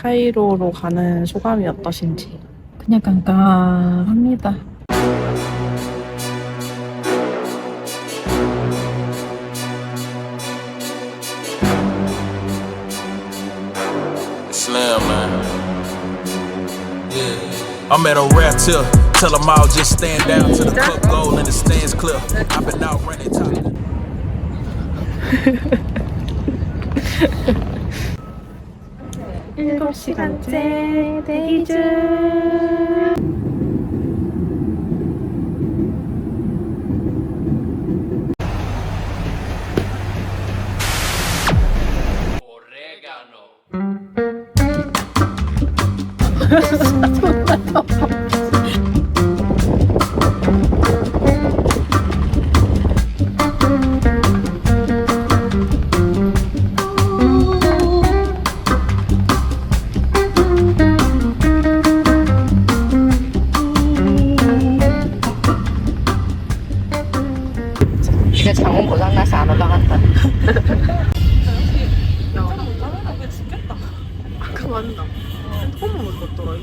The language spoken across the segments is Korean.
카이로로 가는 소감이 어떠신지. 그냥 깜깜합니다. Slim, man. Yeah. I'm at a rap tip. Tell them all just stand down to the cup goal and the stands clear. I've been out running time. 7시간째 대기 중. 오레가노.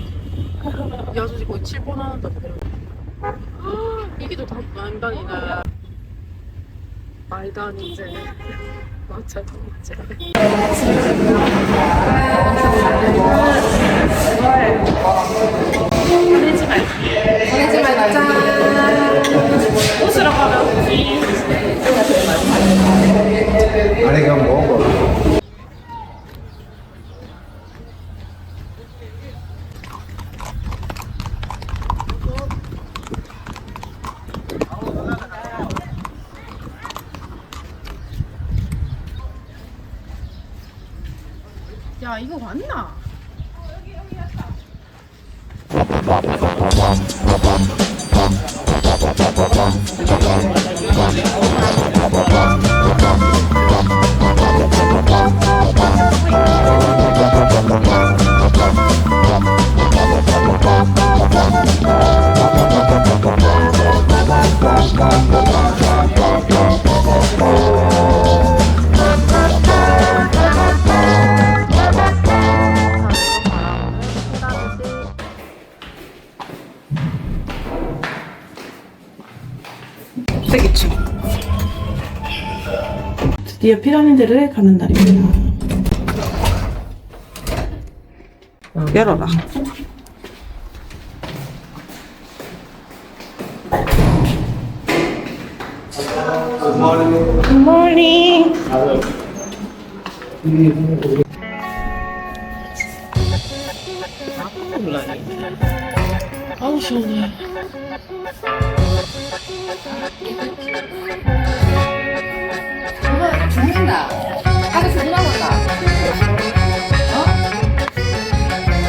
저 거의 7번 하는데. 이게 더 다- 말단이네. 말단이제. 맞아, 이제. 야, 이거 맞나? 되겠죠. 드디어 피라미드를 가는 날입니다. 열어라. Good morning. 아우 시원해. 죽는다. 아까 죽는다 몰라. 어?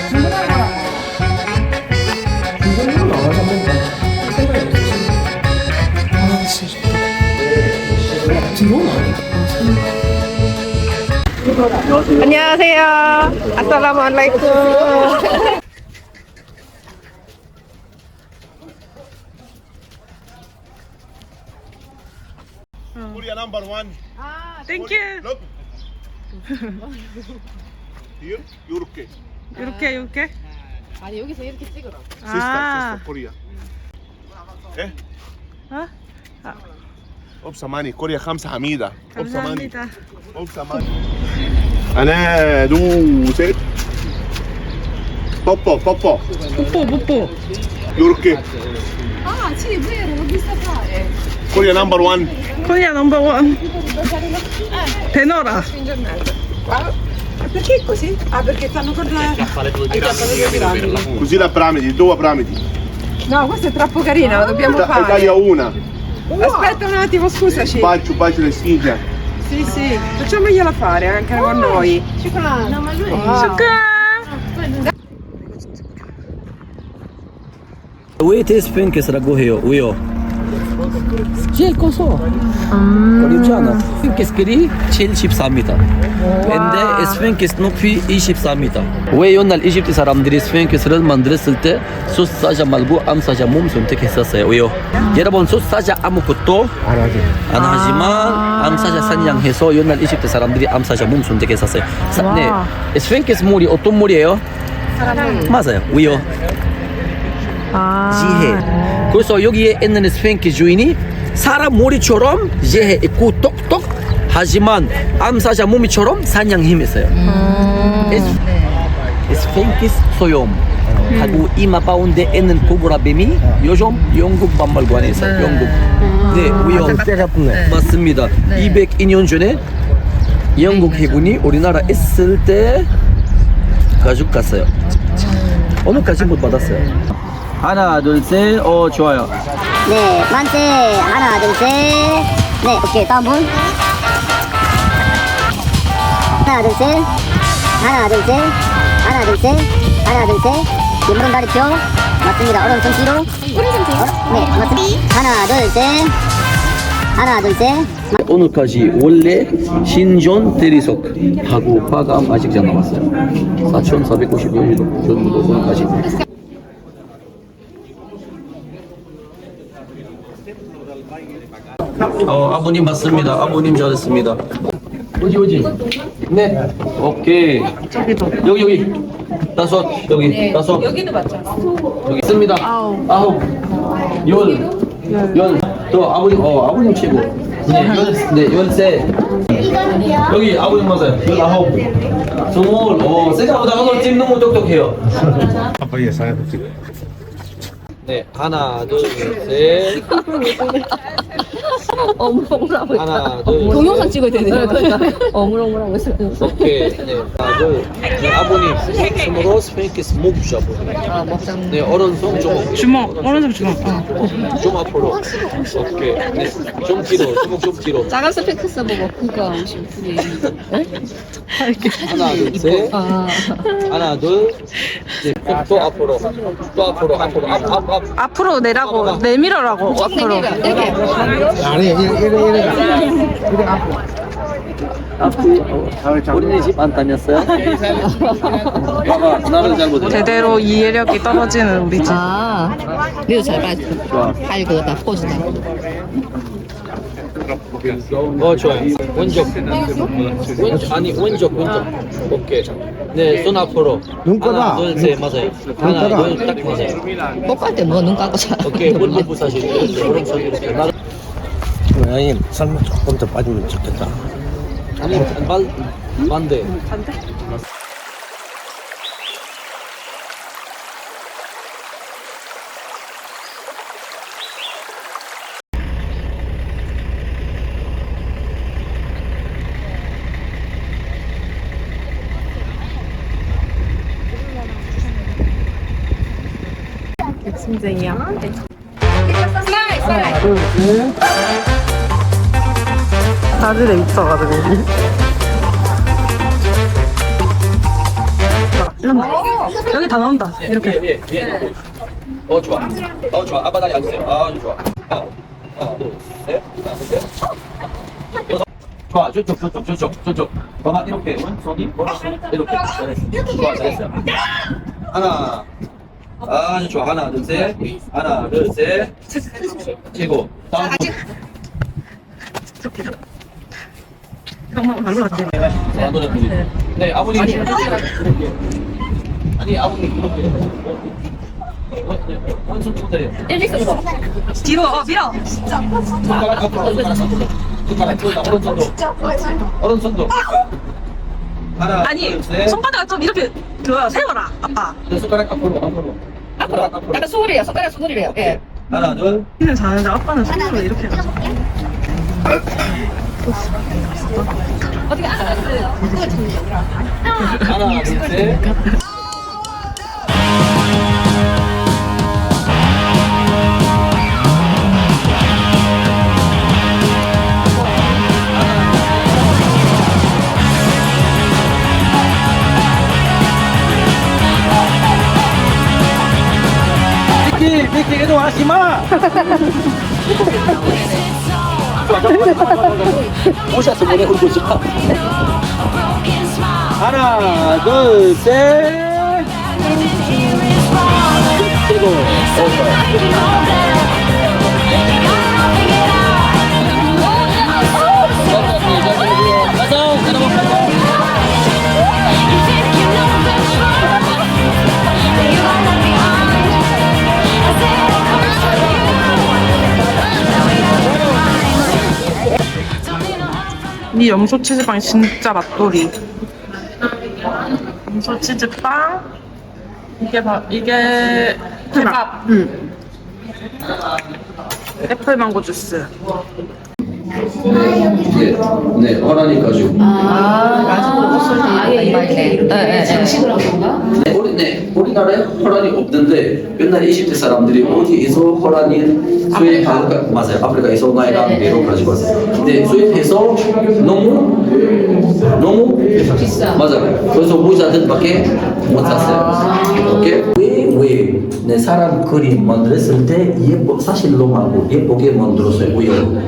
죽는다 몰라. 안녕하세요. 아살라무 알라이쿰. Korea number one. 땡큐. Here, 이렇게. 이렇게 이렇게. 아니 여기서 이렇게 찍으라. Sister, 아. sister Korea. 예? 어? 코리아 합 니다. 옵사마니. 감사합니다. 옵사마니. 하나, 둘, 셋. 뽀뽀, 뽀뽀. 뽀뽀 뽀뽀. 이렇게. 아, sì, vero, l'ho vista fare. 코리아 넘버 원. 코리아 넘버원. 배너라. Perché così? Ah, perché stanno con la... Così la piramidi, due piramidi. No, questa è troppo carina, la dobbiamo Ita- Italia fare. una. Aspetta un attimo, scusaci. Bacio, bacio le stiglie. Sì, sì, facciamogliela fare anche con noi. No, ma lui 축하. ويت اسبن كسرقوه هيو ويو 제일 커서 어렵지 않아. 길이 74m. 근데 스핑크스 높이 24m. 왜 옛날 이집트 사람들이 스핑크스를 만들었을 때 숫사자 말고 암사자 몸 선택했었어요. 왜요? 여러분 숫사자 아무것도 안 하지. 안 하지만 암사자 사냥해서 옛날 이집트 사람들이 암사자 몸 선택했었어요. 사, 네. 스핑크스 물이 어떤 물이에요? 맞아요. 왜요? 지혜. 그래서 여기에 있는 스팽크 주인이 사람 머리처럼 지혜 있고 똑똑 하지만 암사자 몸이처럼 사냥 힘 있어요. 스팽크 소염 하고 이마 가운데 있는 코브라 뱀이 요즘 영국 박물관에 있어요. 영국. 네, 위험. 맞습니다. 202년 전에 영국 해군이 우리나라 있을 때 가져갔어요. 오늘까지 못 받았어요. 하나, 둘, 셋. 어, 좋아요. 네, 만세. 하나, 둘, 셋. 네, 오케이. 다음 분. 하나, 둘, 셋. 하나, 둘, 셋. 하나, 둘, 셋. 하나, 둘, 셋. 왼손 다리표. 맞습니다. 오른손 뒤로. 어, 네, 맞습니다. 하나, 둘, 셋. 하나, 둘, 셋. 오늘까지 원래 신전 대리석 하고 화감 아직 안 나왔어요. 4,490년 전부터 오늘까지. 어, 아버님 맞습니다. 아버님 잘했습니다. 어디 어디? 네. 오케이. 여기 여기. 다섯 여기 다섯. 여기도 맞죠? 여기 있습니다. 아홉. 아홉. 열. 열. 또 아버님 어 아버님 최고. 네, 열, 네, 열세. 여기 아버님 맞아요. 열아홉. 스물. 어, 생각보다 오늘 찜 너무 똑똑해요. 네, 하나, 둘, 셋. 어물어물하고 하나, 둘, 동영상 셋. 찍어야 되네. 그러니까 어물어물하고 있어. 오케이. 네, 하나, 둘. 네, 아버님, 스물로 스페이키스 목 잡고. 네, 오른손 주먹. 주먹, 오른손 주먹. 좀 앞으로. 오케이. 네, 좀 뒤로. 주먹 좀 뒤로. 작은 스펙스 보고 그거 하나, 둘, 셋. 아 하나, 둘. 네, 또, 또 앞으로. 또 앞으로, 앞으로, 앞, 앞, 앞. 앞으로 내라고, 내밀어라고, 앞으로. 이렇게 앞으로. 어린이집 안 다녔어요? 봐봐, 나를 잘 못해. 제대로 이해력이 떨어지는 우리 집. 아 니도 잘 봐. 좋아. 발 그거 다 꽂은다. 어 좋아요. 왼쪽. 왼쪽 아니 왼쪽 왼쪽. 오케이. 네, 손 앞으로. 눈 하나, 둘, 셋 맞아요. 하나, 둘, 딱 맞아요. 뽀갈 때뭐 눈 감고 자. 오케이, 부사시. 이렇게 오른손 이렇게. 나- 아니 삶은 조금 더 빠지면 좋겠다. 아니 반 반대. 심쟁이야. 사진에 미쳐가지고. 여기 다 나온다. 이렇게. 예, 예, 예. 어 좋아. 어 좋아. 아빠 다리 앉으세요. 아 좋아. 하나, 하나, 둘, 셋, 하나, 둘, 셋. 여섯. 좋아. 저쪽, 저쪽, 저쪽, 저쪽. 봐봐 이렇게 왼손이 오른손 이렇게 잘했어. 좋아, 잘했어요. 하나. 아주 좋아. 하나, 둘, 셋. 하나, 둘, 셋. 최고. 다음. 형만 발로 갔지. 하나, 둘, 셋. 네, 아버님. 아니, 아버님. 왼손 주세요. 뒤로, 어, 밀어. 손가락 앞으로 손가락 앞으로 오른손도 오른손도 하나 아니. 손바닥 좀 이렇게 그 세워라, 아빠. 네, 손가락 앞으로 앞으로 앞으로 약간 수그리요. 손가락 수그리래요. 예. 하나 둘 이는 잘하는데 아빠는 손으로 이렇게 해가지고. 하나 둘 셋 미끼 미끼 이동하지 마. 오셔서 노래 부르자. 하나, 둘, 셋. 그리고 이 염소 치즈빵이 진짜 맛돌이. 염소 치즈빵. 이게 바, 이게 대박. 응. 애플 망고 주스. 네, 허라니 가지고. 아예 이렇게. 네, 네, 네. 네, 우리, 네, 우리나라에 허란이 없는데 옛날에 20대 사람들이 어디에서 허란이 수입하고 맞아요. 아프리카에서 나이랑 내로 가지고 왔어요. 근데 수입해서 너무 너무 비싸. 맞아요. 그래서 부자들밖에 못 샀어요. 오케이? 왜왜내 사람 그림 만들었을 때 예뻐 사실로하고 예쁘게 만들었어요 왜요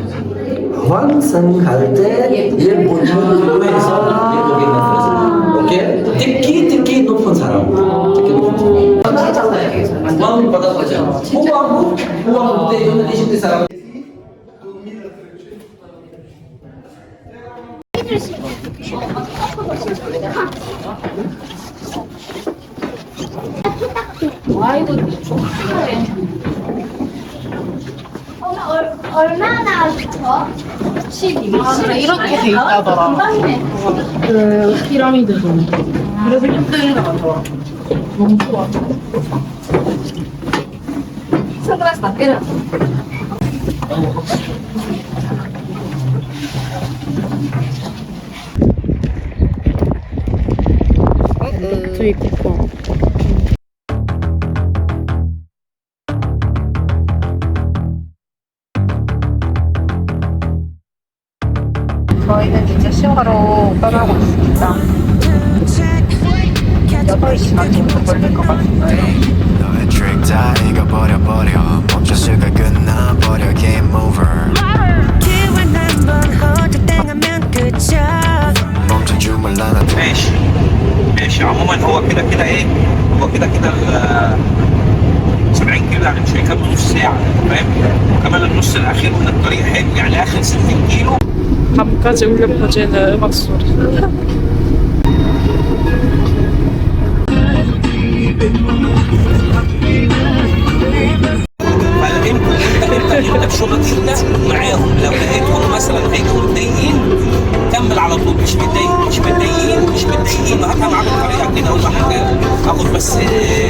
완성할 때 예쁜 유에서 예쁘게 만들었어요 오케이? 특히 특히 높은 사람. 특히 높은 사람. 마음 받아가자. 후왕 후왕 때 연애 20대 사람 얼마나 더? 아, 이렇게 돼 있다더라. 그 피라미드 좀. 그래서 힘들다 하더라. 너무 좋아. 선글라스 밖에는 저기 쿠폰. 8시간 정도 걸릴 것 같은데. 너의 트릭 다 읽어버려버려 멈춰 수가 끝나버려 game over 기회는 한번 허드땡하면 끝이야 멈춰줄 몰라 나 ماشي ماشي عموما هو كده كده ايه هو كده كده ال 70 كيلو يعني مش هيكمل نص ساعة فاهم؟ وكمان النص الأخير من الطريق حلو يعني آخر 60 كيلو 밤까지 울려 퍼지는 음악 소리. você.